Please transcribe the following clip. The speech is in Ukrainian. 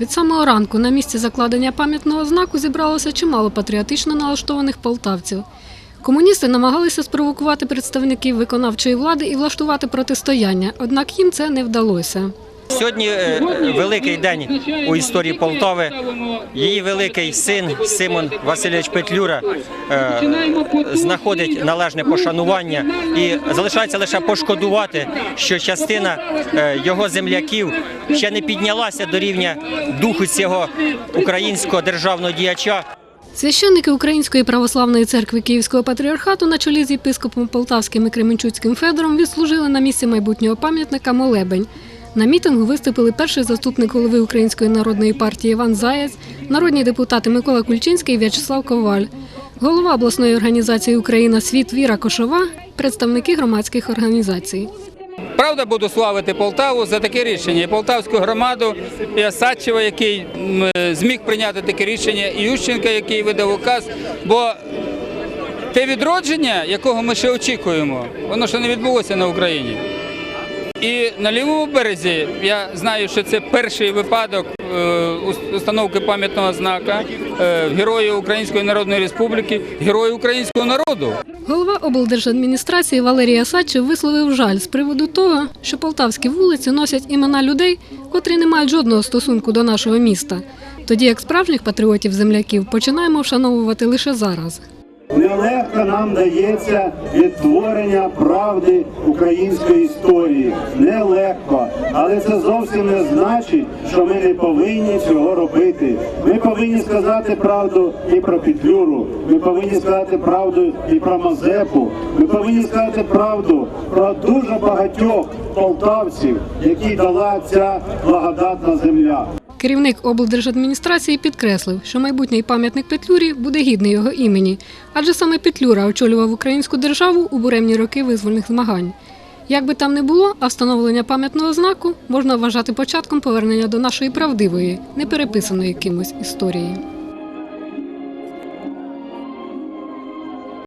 Від самого ранку на місці закладення пам'ятного знаку зібралося чимало патріотично налаштованих полтавців. Комуністи намагалися спровокувати представників виконавчої влади і влаштувати протистояння, однак їм це не вдалося. Сьогодні е, великий день у історії Полтави. Її великий син Симон Васильович Петлюра е, знаходить належне пошанування і залишається лише пошкодувати, що частина е, його земляків ще не піднялася до рівня духу цього українського державного діяча. Священники Української православної церкви Київського патріархату на чолі з єпископом Полтавським і Кременчуцьким Федором відслужили на місці майбутнього пам'ятника Молебень. На мітингу виступили перший заступник голови Української народної партії Іван Заєць, народні депутати Микола Кульчинський і В'ячеслав Коваль, голова обласної організації Україна Світ Віра Кошова, представники громадських організацій. Правда, буду славити Полтаву за таке рішення. І Полтавську громаду, і Осадчева, який е, зміг прийняти таке рішення, і Ющенка, який видав указ. Бо те відродження, якого ми ще очікуємо, воно ще не відбулося на Україні. І на лівому березі я знаю, що це перший випадок е, установки пам'ятного знака е, Української Народної Республіки, Герою українського народу. Голова облдержадміністрації Валерій Асадчев висловив жаль з приводу того, що полтавські вулиці носять імена людей, котрі не мають жодного стосунку до нашого міста. Тоді як справжніх патріотів земляків починаємо вшановувати лише зараз. Нелегко нам дається відтворення правди української історії. Нелегко. Але це зовсім не значить, що ми не повинні цього робити. Ми повинні сказати правду і про Петлюру. Ми повинні сказати правду і про Мазепу. Ми повинні сказати правду про дуже багатьох полтавців, які дала ця благодатна земля. Керівник облдержадміністрації підкреслив, що майбутній пам'ятник Петлюрі буде гідний його імені, адже саме Петлюра очолював українську державу у буремні роки визвольних змагань. Як би там не було, а встановлення пам'ятного знаку можна вважати початком повернення до нашої правдивої, не переписаної кимось історії.